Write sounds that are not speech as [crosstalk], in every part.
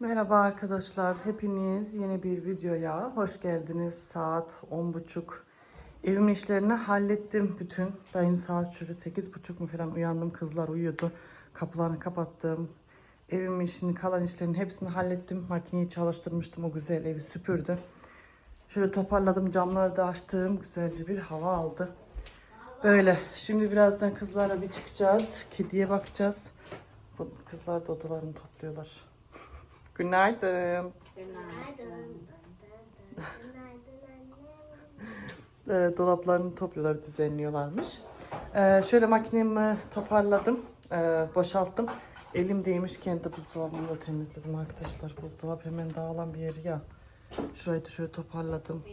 Merhaba arkadaşlar. Hepiniz yeni bir videoya hoş geldiniz. Saat 10.30. Evimin işlerini hallettim bütün. Ben saat şöyle 8.30 mu falan uyandım. Kızlar uyuyordu. Kapılarını kapattım. Evimin işini, kalan işlerin hepsini hallettim. Makineyi çalıştırmıştım. O güzel evi süpürdü. Şöyle toparladım. Camları da açtım. Güzelce bir hava aldı. Böyle. Şimdi birazdan kızlarla bir çıkacağız. Kediye bakacağız. Kızlar da odalarını topluyorlar. Günaydın. e, dolaplarını topluyorlar, düzenliyorlarmış. E, şöyle makinemi toparladım, e, boşalttım. Elim değmişken de buzdolabını da temizledim arkadaşlar. Buzdolabı hemen dağılan bir yer ya. Şurayı da şöyle toparladım.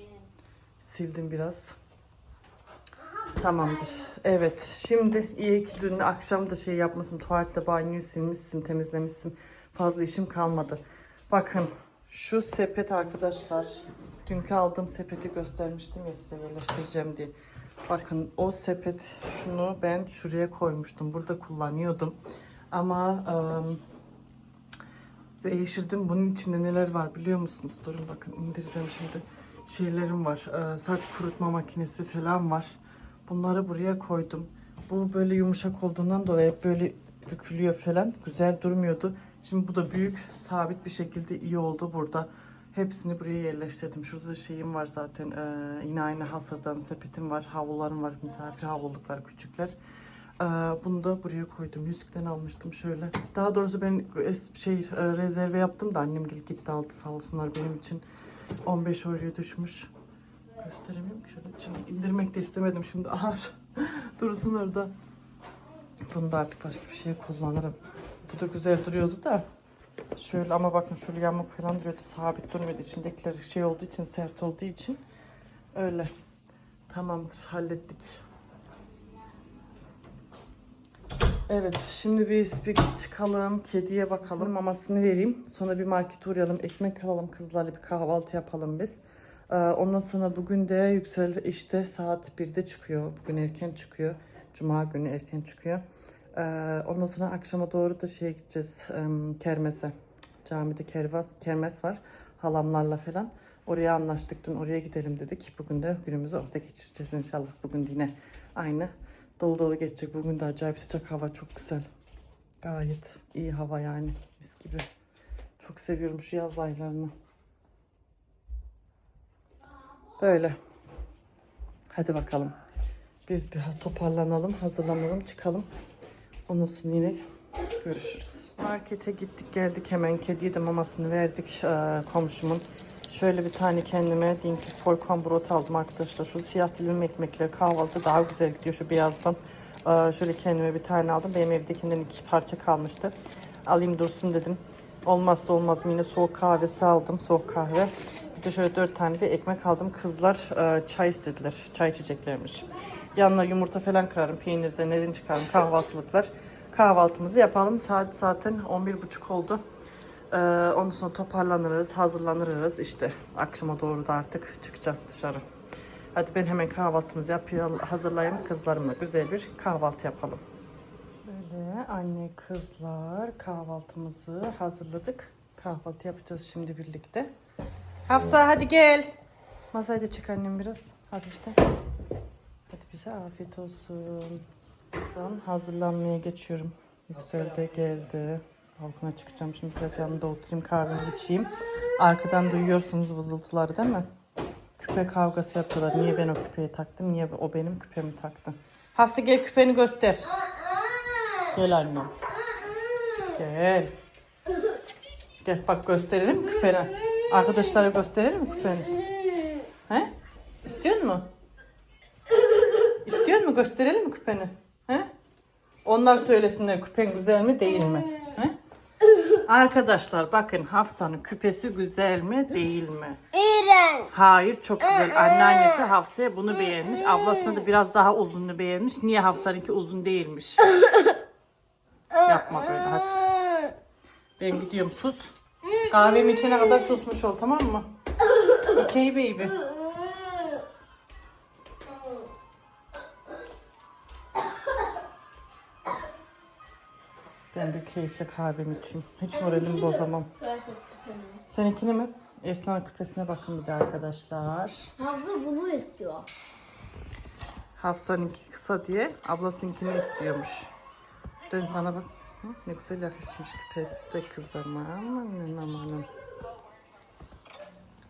Sildim biraz. Tamamdır. Evet. Şimdi iyi ki dün akşam da şey yapmışım. Tuvaletle banyoyu silmişsin, temizlemişsin. Fazla işim kalmadı. Bakın şu sepet arkadaşlar. Dünkü aldığım sepeti göstermiştim ya size yerleştireceğim diye. Bakın o sepet şunu ben şuraya koymuştum. Burada kullanıyordum. Ama ım, değiştirdim. Bunun içinde neler var biliyor musunuz? Durun bakın indireceğim şimdi. Şeylerim var. Ee, saç kurutma makinesi falan var. Bunları buraya koydum. Bu böyle yumuşak olduğundan dolayı hep böyle bükülüyor falan. Güzel durmuyordu. Şimdi bu da büyük, sabit bir şekilde iyi oldu burada. Hepsini buraya yerleştirdim. Şurada da şeyim var zaten. Ee, yine aynı hasırdan sepetim var. Havlularım var. Misafir havluluklar küçükler. Ee, bunu da buraya koydum. Yüzükten almıştım şöyle. Daha doğrusu ben şey e, rezerve yaptım da annem gelip gitti aldı sağ olsunlar benim için. 15 euroya düşmüş. Gösteremiyorum ki şöyle içine indirmek de istemedim şimdi ağır. [laughs] Dursun orada. Bunu da artık başka bir şeye kullanırım. Bu da güzel duruyordu da. Şöyle ama bakın şöyle yamuk falan duruyordu. Sabit durmuyordu. İçindekiler şey olduğu için, sert olduğu için. Öyle. Tamamdır. Hallettik. Evet, şimdi biz bir çıkalım, kediye bakalım, mamasını vereyim. Sonra bir markete uğrayalım, ekmek alalım kızlarla bir kahvaltı yapalım biz. Ee, ondan sonra bugün de Yüksel işte saat 1'de çıkıyor. Bugün erken çıkıyor. Cuma günü erken çıkıyor. Ee, ondan sonra akşama doğru da şeye gideceğiz, kermese. Camide kervas, kermes var, halamlarla falan. Oraya anlaştık dün, oraya gidelim dedik. Bugün de günümüzü orada geçireceğiz inşallah. Bugün yine aynı dolu dolu geçecek. Bugün de acayip sıcak hava çok güzel. Gayet iyi hava yani mis gibi. Çok seviyorum şu yaz aylarını. Böyle. Hadi bakalım. Biz bir toparlanalım, hazırlanalım, çıkalım. Ondan sonra yine görüşürüz. Markete gittik geldik hemen kediye de mamasını verdik eee, komşumun. Şöyle bir tane kendime Dinky Vollkornbrot aldım arkadaşlar. Şu siyah dilim ekmekle kahvaltı daha güzel gidiyor şu beyazdan. Eee, şöyle kendime bir tane aldım. Benim evdekinden iki parça kalmıştı. Alayım dursun dedim. Olmazsa olmaz yine soğuk kahvesi aldım. Soğuk kahve. Bir de şöyle dört tane de ekmek aldım. Kızlar eee, çay istediler. Çay içeceklermiş. Yanına yumurta falan kırarım. Peynir de neden çıkarım kahvaltılıklar. Kahvaltımızı yapalım. Saat zaten 11.30 oldu. Ee, ondan sonra toparlanırız, hazırlanırız. İşte akşama doğru da artık çıkacağız dışarı. Hadi ben hemen kahvaltımızı yapayım, hazırlayayım. Kızlarımla güzel bir kahvaltı yapalım. Böyle anne kızlar kahvaltımızı hazırladık. Kahvaltı yapacağız şimdi birlikte. Hafsa hadi gel. Masayı da çek annem biraz. Hadi bize afiyet olsun. Ben hazırlanmaya geçiyorum. Yüksel de geldi. Balkona çıkacağım. Şimdi biraz yanında oturayım kahvemi içeyim. Arkadan duyuyorsunuz vızıltıları değil mi? Küpe kavgası yapıyorlar. Niye ben o küpeyi taktım? Niye o benim küpemi taktı? Hafsa gel küpeni göster. Gel annem. Gel. Gel bak gösterelim küpeni? Arkadaşlara gösterelim küpeni? He? İstiyor musun? İstiyor mu gösterelim mi küpeni? He? Onlar söylesinler küpen güzel mi değil mi? He? Arkadaşlar bakın Hafsa'nın küpesi güzel mi değil mi? İğrenç. Hayır çok güzel. Anneannesi Hafsa'ya bunu beğenmiş. Ablasına da biraz daha uzununu beğenmiş. Niye Hafsa'nınki uzun değilmiş? [laughs] Yapma böyle hadi. Ben gidiyorum sus. Kahvemi içene kadar susmuş ol tamam mı? [laughs] Okay baby. Ben bir keyifle kahvemi içeyim. Hiç moralimi bozamam. Seninkini mi? Esna'nın küpesine bakın bir de arkadaşlar. Hazır bunu istiyor. Hafsa'nınki kısa diye ablasınkini istiyormuş. Dön bana bak. Hı, ne güzel yakışmış küpesi de kızıma. Amanın amanın.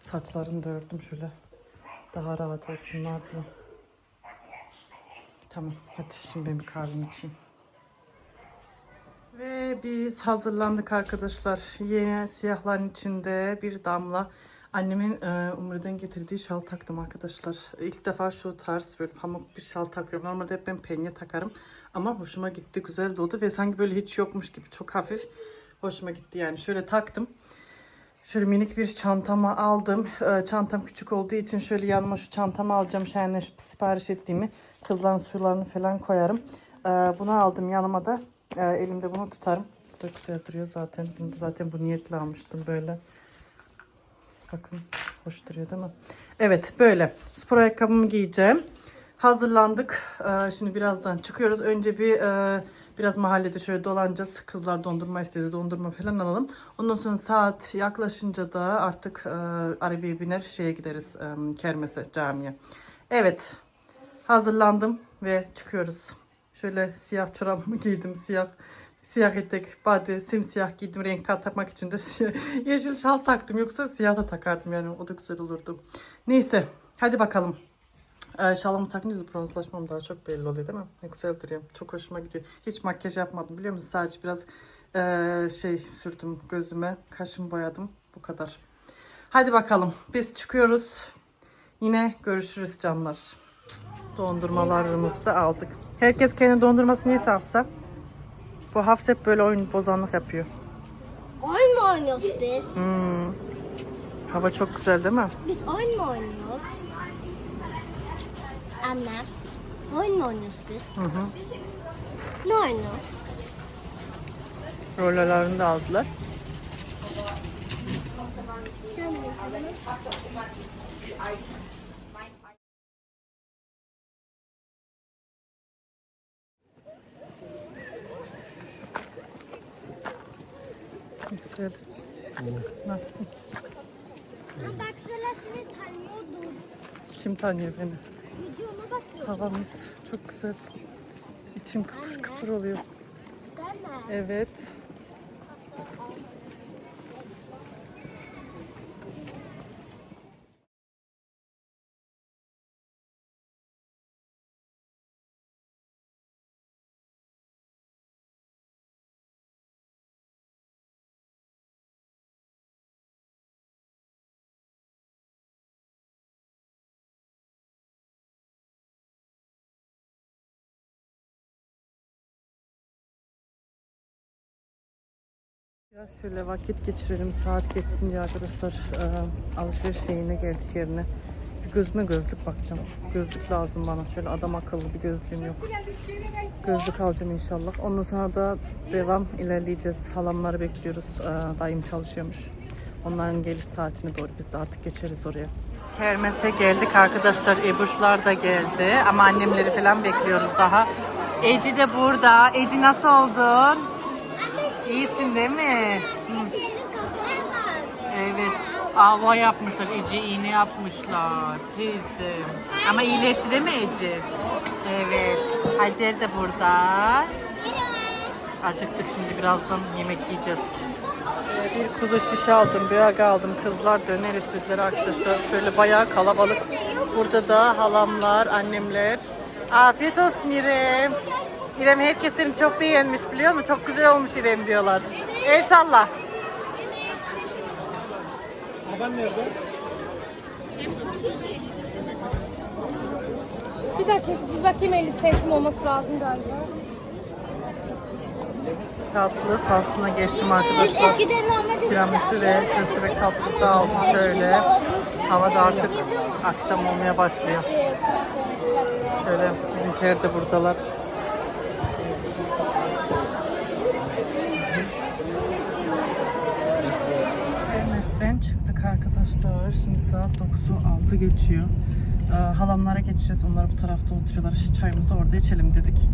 Saçlarını da ördüm şöyle. Daha rahat olsunlar diye. Tamam hadi şimdi ben bir kahvemi içeyim. Ve biz hazırlandık arkadaşlar. Yeni siyahların içinde bir damla annemin e, Umre'den getirdiği şal taktım arkadaşlar. İlk defa şu tarz böyle pamuk bir şal takıyorum. Normalde hep ben penye takarım. Ama hoşuma gitti, güzel de oldu ve sanki böyle hiç yokmuş gibi çok hafif hoşuma gitti yani. Şöyle taktım. Şöyle minik bir çantama aldım. Ee, Çantam küçük olduğu için şöyle yanıma şu çantamı alacağım. Şu sipariş ettiğimi kızların sularını falan koyarım. Ee, Bunu aldım yanıma da. Ee, Elimde bunu tutarım. Bu da güzel duruyor zaten. Bunu zaten bu niyetle almıştım böyle. Bakın hoş duruyor değil mi? Evet böyle. Spor ayakkabımı giyeceğim. Hazırlandık. Ee, Şimdi birazdan çıkıyoruz. Önce bir e, biraz mahallede şöyle dolanacağız. Kızlar dondurma istedi. Dondurma falan alalım. Ondan sonra saat yaklaşınca da artık e, arabaya biner şeye gideriz. e, Kermese camiye. Evet. Hazırlandım ve çıkıyoruz. Şöyle siyah çorabımı [laughs] giydim. Siyah siyah etek, body, simsiyah giydim. Renk katmak için de [laughs] siyah- yeşil şal taktım. Yoksa siyah da takardım yani. O da güzel olurdu. Neyse. Hadi bakalım. Ee, şalımı takınca bronzlaşmam daha çok belli oluyor değil mi? Ne güzel duruyor. Çok hoşuma gidiyor. Hiç makyaj yapmadım biliyor musun? Sadece biraz eee, şey sürdüm gözüme. Kaşımı boyadım. Bu kadar. Hadi bakalım. Biz çıkıyoruz. Yine görüşürüz canlar. Dondurmalarımızı da aldık. Herkes kendi dondurmasını yese Hafsa. Bu Hafsa hep böyle oyun bozanlık yapıyor. Oyun mu oynuyoruz biz? Hmm. Hava çok güzel değil mi? Biz oyun mu oynuyoruz? Anne. Oyun mu oynuyoruz biz? Hı hı. Ne oyunu? Rollerlerini de aldılar. Güzel. Nasılsın? Ben baksana seni tanıyordum. Kim tanıyor beni? Videoma bakıyordum. Havamız çok güzel. İçim kıpır kıpır oluyor. Evet. Ya şöyle vakit geçirelim saat geçsin diye arkadaşlar e, alışveriş şeyine geldik yerine. Bir gözüme gözlük bakacağım. Gözlük lazım bana. Şöyle adam akıllı bir gözlüğüm yok. Gözlük alacağım inşallah. Ondan sonra da devam ilerleyeceğiz. Halamları bekliyoruz. E, dayım çalışıyormuş. Onların geliş saatine doğru biz de artık geçeriz oraya. Kermes'e geldik arkadaşlar. Ebuşlar da geldi. Ama annemleri falan bekliyoruz daha. Eci de burada. Eci nasıl oldun? İyisin değil mi? Evet. Ava yapmışlar. Ece iğne yapmışlar. Teyze. Ama iyileşti değil mi Ece? Evet. Hacer de burada. Acıktık şimdi birazdan yemek yiyeceğiz. Bir kuzu şişe aldım, bir aga aldım. Kızlar döner istediler arkadaşlar. Şöyle bayağı kalabalık. Burada da halamlar, annemler. Afiyet olsun İrem. İrem herkes seni çok beğenmiş biliyor musun? Çok güzel olmuş İrem diyorlar. El salla. Bir dakika bir bakayım 50 sentim olması lazım galiba. Tatlı faslına geçtim arkadaşlar. Tiramisu ve köstebek tatlısı aldım şöyle. Hava da artık akşam olmaya başlıyor. Şöyle bizimkiler de buradalar. Arkadaşlar. Şimdi saat 9'u 6 geçiyor. Ee, halamlara geçeceğiz. Onlar bu tarafta oturuyorlar. Çayımızı orada içelim dedik.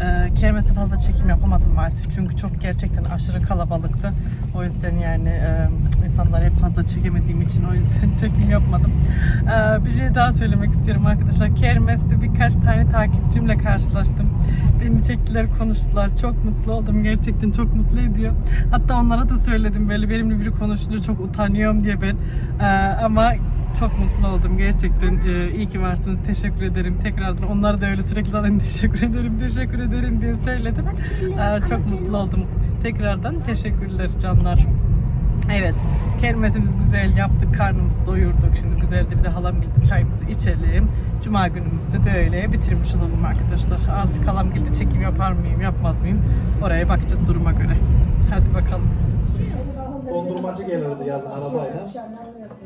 Ee, kermesi fazla çekim yapamadım maalesef çünkü çok gerçekten aşırı kalabalıktı. O yüzden yani e, insanları hep fazla çekemediğim için o yüzden [laughs] çekim yapmadım. Ee, bir şey daha söylemek istiyorum arkadaşlar. Kermeste birkaç tane takipçimle karşılaştım. Beni çektiler, konuştular. Çok mutlu oldum. Gerçekten çok mutlu ediyor. Hatta onlara da söyledim böyle benimle biri konuşunca çok utanıyorum diye ben. Ee, ama çok mutlu oldum gerçekten. Ee, iyi ki varsınız. Teşekkür ederim. Tekrardan onlara da öyle sürekli zaten [laughs] teşekkür ederim, teşekkür ederim diye söyledim. Ee, çok mutlu oldum. Tekrardan teşekkürler canlar. Evet, kermesimiz güzel yaptık, karnımızı doyurduk. Şimdi güzeldi bir de halam geldi çayımızı içelim. Cuma günümüzü de böyle bitirmiş olalım arkadaşlar. Artık halam geldi çekim yapar mıyım, yapmaz mıyım? Oraya bakacağız duruma göre. Hadi bakalım. Dondurmacı gelirdi yazın arabayla.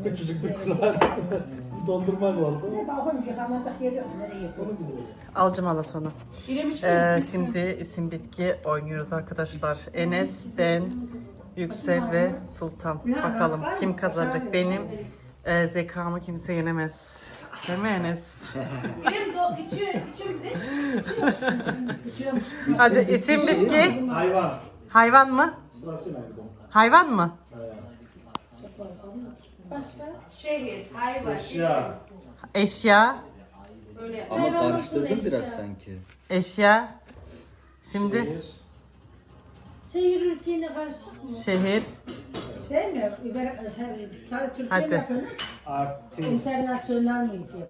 Küçücük bir kulağın üstüne dondurma vardı. Bakın yıkanacak yeri yok. Nereye hala sonra. Ee, şimdi isim bitki oynuyoruz arkadaşlar. Enes, ben, Yüksel ve Sultan. Bakalım kim kazanacak? Benim e, zekamı kimse yenemez. Değil mi Enes? [laughs] Hadi isim bitki. Hayvan. Hayvan mı? Sırasıyla dondurma. Hayvan mı? Eşya. Eşya. Ama karıştırdın biraz sanki. Eşya. Şimdi Şehir. Şehir ülkeyle karışık. şehir. Şey mi? Biber, her, sadece Türkiye Hadi. mi yapıyorsunuz? Artist. İnternasyonel mi yapıyorsunuz?